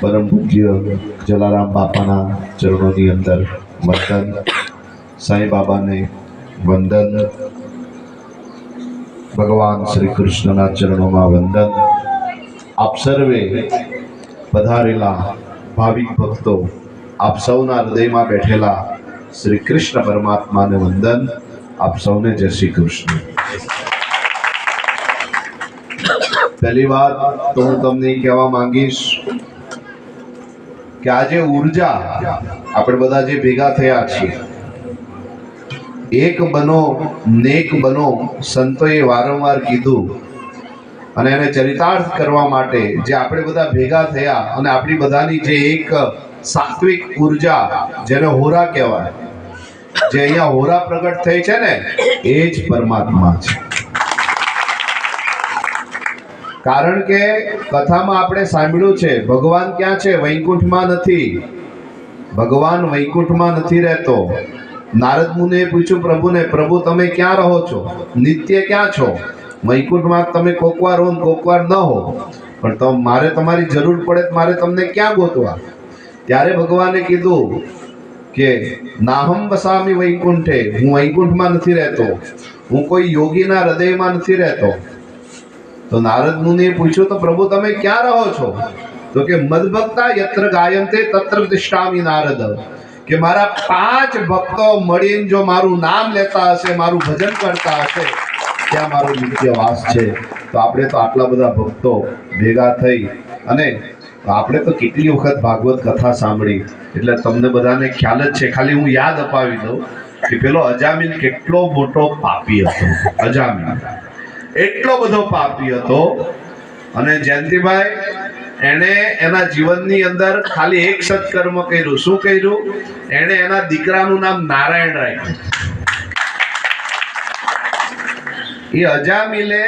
પરમ પૂજ્ય જલારામ બાપાના ચરણોની અંદર વંદન. સાંઈ બાબાને વંદન. ભગવાન શ્રી કૃષ્ણના ચરણોમાં વંદન. આપ સર્વે પધારેલા ભાવિક ભક્તો, આપ સૌના હૃદયમાં બેઠેલા શ્રી કૃષ્ણ પરમાત્માને વંદન. આપ સૌને જય શ્રી કૃષ્ણ. પહેલી વાત તો હું તમને કહેવા માંગીશ કે આજે ઊર્જા આપણે બધા જે ભેગા થયા છીએ, એક બનો નેક બનો સંતોએ વારંવાર કીધું અને એને ચરિતાર્થ કરવા માટે જે આપણે બધા ભેગા થયા અને આપણી બધાની જે એક સાત્વિક ઊર્જા જેને હોરા કહેવાય, જે અહીંયા હોરા પ્રગટ થઈ છે ને, એ જ પરમાત્મા છે. કારણ કે કથામાં આપણે સાંભળ્યું છે, ભગવાન ક્યાં છે? વૈકુંઠમાં નથી. ભગવાન વૈકુંઠમાં નથી રહેતો. નારદ મુનિએ પૂછ્યું, પ્રભુને, પ્રભુ, તમે ક્યાં રહો છો? નિત્ય ક્યાં છો? વૈકુંઠમાં તમે કોકવાર હો કોકવાર ન હો પણ તો મારે તમારી જરૂર પડે મારે તમને ક્યાં ગોતવા? ત્યારે ભગવાને કીધું કે, નાહમ વસામી વૈકુંઠે, હું વૈકુંઠમાં નથી રહેતો. હું કોઈ યોગીના હૃદયમાં નથી રહેતો. તો નારદ મુનિએ પૂછ્યું, તો પ્રભુ, તમે ક્યાં રહો છો? તો કે, મદભક્તા યત્ર ગાયંતે તત્ર તિષ્ઠામી નારદ. કે મારા પાંચ ભક્તો મળીને જો મારું નામ લેતા હશે, મારું ભજન કરતા હશે, ત્યાં મારો નિત્ય વાસ છે. તો આપણે તો આટલા બધા ભક્તો ભેગા થઈ અને આપણે તો કેટલી વખત ભાગવત કથા સાંભળી. એટલે તમને બધાને ખ્યાલ જ છે, ખાલી હું યાદ અપાવી દઉં કે પેલો અજામીન કેટલો મોટો પાપી હતો. અજામિલ. એટલો બધો પાપી હતો. અને જયંતિભાઈ, એણે એના જીવનની અંદર ખાલી એક સત્કર્મ કર્યું. શું કર્યું? એણે એના દીકરાનું નામ નારાયણ રાખ્યું. એ અજામિલે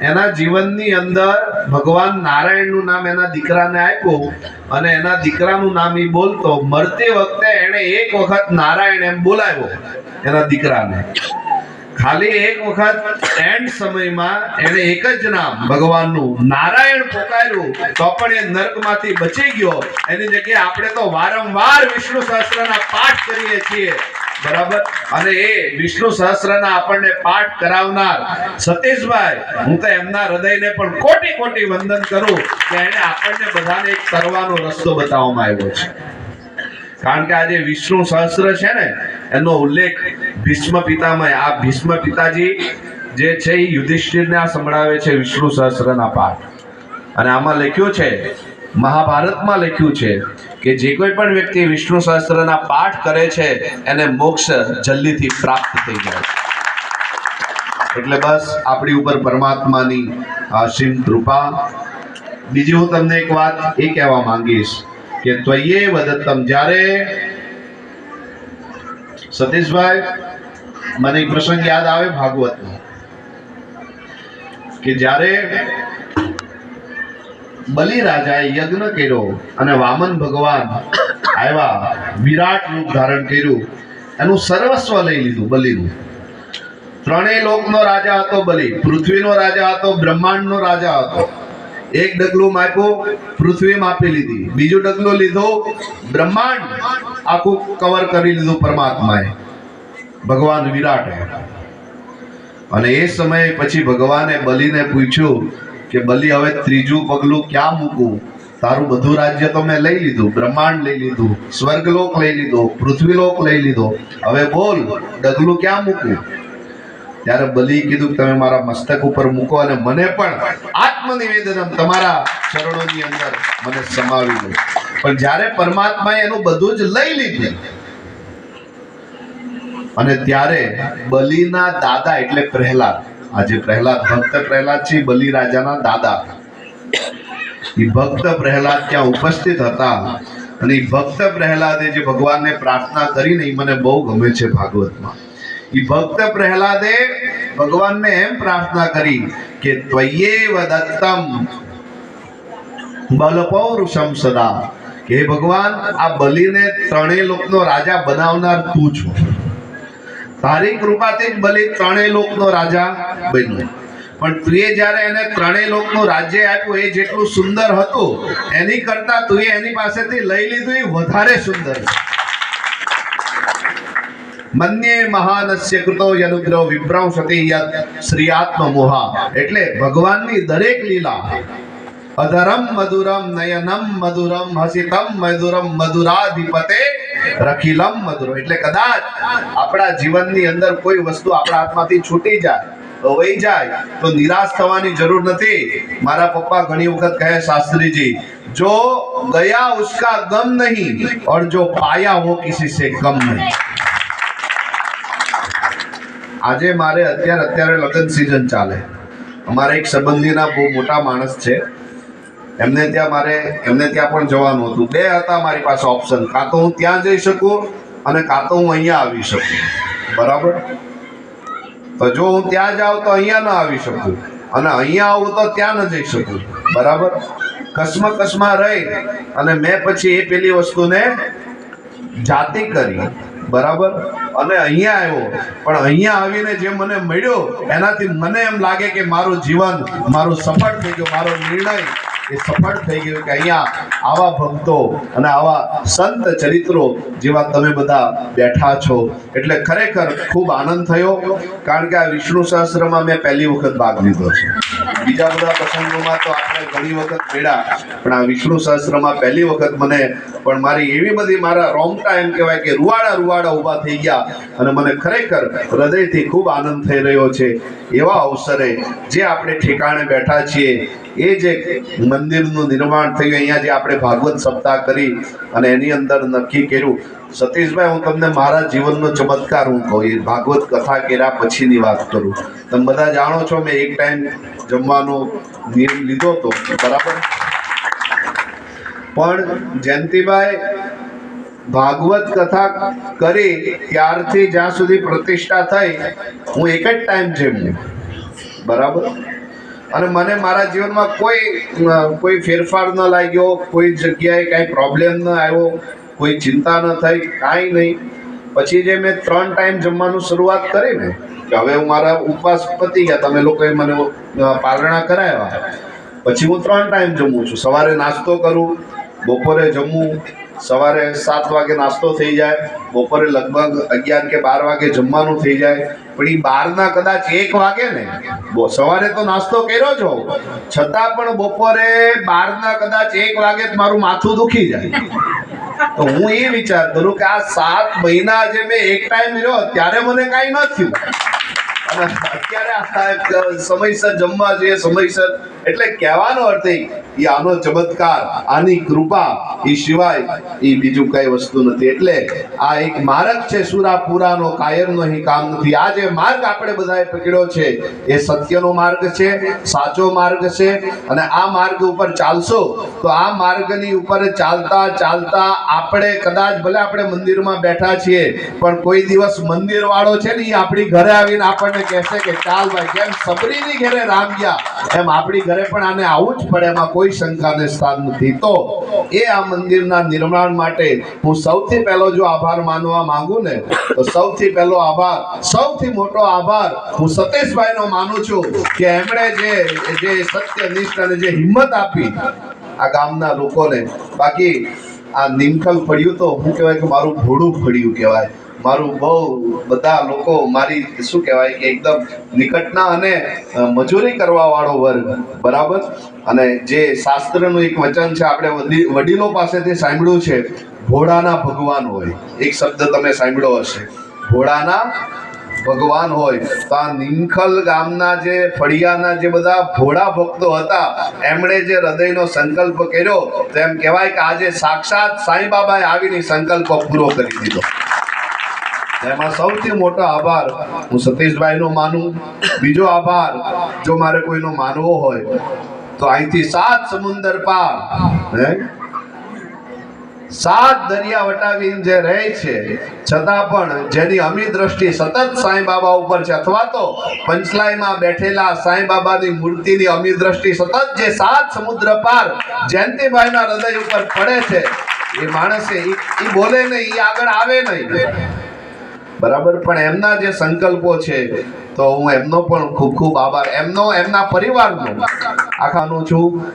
એના જીવનની અંદર ભગવાન નારાયણનું નામ એના દીકરાને આપ્યું અને એના દીકરાનું નામ એ બોલતો, મરતી વખતે એણે એક વખત નારાયણ એમ બોલાવ્યો એના દીકરાને. ખાલી એક વખત એન્ડ સમયમાં એને એક જ નામ, ભગવાનનું નારાયણ પોકાર્યું, તો પણ એ નર્કમાંથી બચી ગયો. એની જગ્યાએ આપણે તો વારંવાર વિષ્ણુ સહસ્ત્રના પાઠ કરીએ છીએ. બરાબર? અને એ વિષ્ણુ સહસ્ત્રના આપણને પાઠ કરાવનાર સતીશભાઈ, હું તો એમના હૃદયને પણ કોટી કોટી વંદન કરું કે એને આપણને બધાને એક તરવાનો રસ્તો બતાવવામાં આવ્યો છે. કારણ કે આજે વિષ્ણુ સહસ્ત્ર છે ને, એનો ઉલ્લેખ ભીષ્મ પિતામય, આ ભીષ્મ પિતાજી જે છે એ યુધિષ્ઠિરને આ સંભળાવે છે વિષ્ણુ સહસ્રના પાઠ. અને આમાં લખ્યું છે, મહાભારતમાં લખ્યું છે કે જે કોઈ પણ વ્યક્તિ વિષ્ણુ સહસ્રના પાઠ કરે છે, એને મોક્ષ જલ્દીથી પ્રાપ્ત થઈ જાય. છે. એટલે બસ આપણી ઉપર પરમાત્માની અસીમ કૃપા. બીજી હું તમને એક વાત એ કહેવા માંગીશ કે ત્વયે વદત્તમ. જ્યારે સતીશભાઈ મને પ્રસંગ યાદ આવે ભાગવતનો, કે જ્યારે બલિ રાજાએ યજ્ઞ કર્યો અને વામન ભગવાન આવ્યા, વિરાટ રૂપ ધારણ કર્યું, એનું સર્વસ્વ લઈ લીધું બલિનું. ત્રણેય લોકનો રાજા હતો બલિ, પૃથ્વીનો રાજા હતો, બ્રહ્માંડનો રાજા હતો. એક ડગલું માપ્યું, પૃથ્વી માપી લીધી. બીજું ડગલું લીધો, બ્રહ્માંડ આખું કવર કરી લીધું પરમાત્માએ. ભગવાન વિરાટે અને એ સમયે પછી ભગવાને બલિને પૂછ્યું કે બલિ હવે ત્રીજું પગલું ક્યાં મૂકું? તારું બધું રાજ્ય તો મેં લઈ લીધું, બ્રહ્માંડ લઈ લીધું, સ્વર્ગલોક લઈ લીધો, પૃથ્વીલોક લઈ લીધો. હવે બોલ, ડગલું ક્યાં મૂકું? ત્યારે બલિ કીધું તમે મારા મસ્તક ઉપર મૂકો અને મને પણ આત્મનિવેદનમ તમારા ચરણોની અંદર મને સમાવી દો. પણ જ્યારે પરમાત્માએ એનું બધું જ લઈ લીધું અને ત્યારે બલિના દાદા એટલે પ્રહલાદ. આજે પ્રહલાદ ભક્ત પ્રહલાદ છે, બલિ રાજાના દાદા. એ ભક્ત પ્રહલાદ ત્યાં ઉપસ્થિત હતા અને એ ભક્ત પ્રહલાદે જે ભગવાનને પ્રાર્થના કરીને એ મને બહુ ગમે છે ભાગવતમાં. એ ભક્ત પ્રહલાદે ભગવાનને એમ પ્રાર્થના કરી કે ત્વયે વદત્તમ બલપૌરુષમ સદા. હે ભગવાન, આ બલિને ત્રણેય લોકનો રાજા બનાવનાર તું છો. તારી કૃપાથી જ બલિ ત્રણેય લોકનો રાજા બન્યો. પણ તુએ જ્યારે એને ત્રણેય લોકનું રાજ્ય આપ્યું, એ જેટલું સુંદર હતું, એની કરતા તુએ એની પાસેથી લઈ લીધું, એ વધારે સુંદર મન્ય મહાનસ્ય કૃતો યનુગ્રહ વિભ્રંશતી યત શ્રીયાત્મ મોહા એટલે ભગવાનની દરેક લીલા અધરમ મધુરમ નયનમ મધુરમ હસિતમ મધુરમ મધુરાધિપતે રખીલમ મધુરમ એટલે કદાચ આપણા જીવનની અંદર કોઈ વસ્તુ આપણા હાથમાંથી છૂટી જાય, વહી જાય, તો નિરાશ થવાની જરૂર નથી. મારા પપ્પા ઘણી વખત કહે, શાસ્ત્રીજી, જો ગયા ઉસકા ગમ નહીં और જો પાયા હો કિસી સે ગમ નહીં. આજે મારે અત્યારે અત્યારે લગ્ન સીઝન ચાલે. અમારા એક સંબંધીના બહુ મોટા માણસ છે. એમને ત્યાં મારે, એમને ત્યાં પણ જવાનું હતું. બે હતા મારી પાસે ઓપ્શન કાં તો હું ત્યાં જઈ શકું અને કાં તો હું અહીંયા આવી શકું. બરાબર? તો જો હું ત્યાં જાઉં તો અહીંયા ન આવી શકું અને અહીંયા આવું તો ત્યાં ન જઈ શકું. બરાબર? કસમ કસમાં રહી અને મેં પછી એ પેલી વસ્તુને જાતિ કરી. બરાબર? અને અહીંયા આવ્યો. પણ અહીંયા આવીને જે મને મળ્યો, એનાથી મને એમ લાગે કે મારું જીવન, મારું સફળ થઈ ગયું, મારો નિર્ણય એ સફળ થઈ ગયું કે અહીંયા આવા ભક્તો અને આવા સંત ચરિત્રો જેવા તમે બધા બેઠા છો. એટલે ખરેખર ખૂબ આનંદ થયો, કારણ કે આ વિષ્ણુ સહસ્ત્રમાં મેં પહેલી વખત ભાગ લીધો છે. બીજા બધા પ્રસંગોમાં તો આપણે ઘણી વખત મેળા, પણ આ વિષ્ણુ સહસ્ત્રમાં પહેલી વખત મને પણ મારી એવી બધી મારા રોમટા એમ કહેવાય કે રૂવાડા રૂવાડા ઊભા થઈ ગયા અને મને ખરેખર હૃદયથી ખૂબ આનંદ થઈ રહ્યો છે. એવા અવસરે જે આપણે ઠેકાણે બેઠા છીએ, એ જે મંદિરનું નિર્માણ થયું, અહીંયા જે આપણે ભાગવત સપ્તાહ કરી અને એની અંદર નક્કી કર્યું. સતીશભાઈ, હું તમને મારા જીવનનો ચમત્કાર હું કહું, એ ભાગવત કથા કર્યા પછીની વાત કરું. તમે બધા જાણો છો, મેં એક ટાઈમ જમવાનો નિયમ લીધો હતો. બરાબર? પણ જયંતિભાઈ ભાગવત કથા કરી ત્યારથી જ્યાં સુધી પ્રતિષ્ઠા થઈ, હું એક જ ટાઈમ જમ્યું બરાબર? અને મને મારા જીવનમાં કોઈ કોઈ ફેરફાર ન લાગ્યો, કોઈ જગ્યાએ કાંઈ પ્રોબ્લેમ ન આવ્યો, કોઈ ચિંતા ન થઈ, કાંઈ નહીં. પછી જે મેં ત્રણ ટાઈમ જમવાનું શરૂઆત કરી ને, કે હવે હું મારા ઉપવાસ પતી ગયા, તમે લોકોએ મને પારણા કરાવ્યા. પછી હું ત્રણ ટાઈમ જમું છું. સવારે નાસ્તો કરું બપોરે જમવું, સવારે સાત વાગે નાસ્તો થઈ જાય, બપોરે લગભગ અગિયાર કે બાર વાગે જમવાનું થઈ જાય. પણ એ બારના કદાચ એક વાગે ને સવારે તો નાસ્તો કર્યો હોઉં. છતાં પણ બપોરે બારના કદાચ એક વાગે મારું માથું દુખી જાય. તો હું એ વિચાર કરું કે આ સાત મહિના જે મેં એક ટાઈમ રહ્યો, ત્યારે મને કાંઈ ન થયું. અને અત્યારે આ સમયસર જમવા જોઈએ સમયસર એટલે કહેવાનો અર્થ એ આનો ચમત્કાર, આની કૃપા એ સિવાય એ બીજું કઈ વસ્તુ નથી. એટલે આ એક માર્ગ છે સુરાપુરાનો કાયમનો અહીં કામ નથી. આ જે માર્ગ આપણે બધાએ પકડ્યો છે, એ સત્યનો માર્ગ છે, સાચો માર્ગ છે, અને આ માર્ગ ઉપર ચાલશો, તો આ માર્ગની ઉપર ચાલતા ચાલતા આપણે કદાચ ભલે આપણે મંદિરમાં બેઠા છીએ, પણ કોઈ દિવસ મંદિર વાળો છે ને એ આપણી ઘરે આવીને આપણને કહેશે કે, ચાલ ભાઈ કેમ સબરીની ઘરે રામ ગયા, એમ આપણી ઘરે પણ આને આવું જ પડે, એમાં કોઈ શંકાને સ્થાન નથી. તો એ આ મંદિરના નિર્માણ માટે હું સૌથી પહેલો જો આભાર માનવા માંગુ ને, તો સૌથી પહેલો આભાર, સૌથી મોટો આભાર હું સતીશભાઈનો માનું છું કે એમણે જે જે સત્યનિષ્ઠ અને જે હિંમત આપી આ ગામના લોકોને. બાકી આ નિમખલ પડ્યું તો હું કહેવાય કે મારું ઘોડું ફળ્યું કહેવાય. મારું બહુ બધા લોકો મારી, શું કહેવાય કે એકદમ નિકટના અને મજૂરી કરવા વાળો વર્ગ, બરાબર? અને જે શાસ્ત્રનું એક વચન છે, આપણે વડીલો પાસેથી સાંભળ્યું છે, ભોળાના ભગવાન હોય. એક શબ્દ તમે સાંભળ્યો હશે. ભોળાના ભગવાન હોય. તો આ નિમખલ ગામના જે ફળિયાના જે બધા ભોળા ભક્તો હતા, એમણે જે હૃદયનો સંકલ્પ કર્યો, તો એમ કહેવાય કે આજે સાક્ષાત સાંઈ બાબાએ આવીને સંકલ્પ પૂરો કરી દીધો. એમાં સૌથી મોટો આભાર હું સતીશભાઈનો માનું. બીજો આભાર, જો મારે કોઈનો માનવો હોય, તો અહીંથી સાત સમુંદર પાર, હે? સાત દરિયા વટાવીને જે રહે છે, છતાં પણ જેની અમી દ્રષ્ટિ સતત સાંઈ બાબા ઉપર છે, અથવા તો પંચલાઈમાં બેઠેલા સાંઈ બાબાની મૂર્તિની અમી દ્રષ્ટિ સતત જે સાત સમુદ્ર પાર જયંતિભાઈના હૃદય ઉપર પડે છે, એ માણસે એ બોલે નહીં એ આગળ આવે નહીં. બરાબર? પણ એમના જે સંકલ્પો છે, તો હું એમનો પણ ખૂબ ખૂબ આભાર. એમનો, એમના પરિવારનો. આખાનું છું.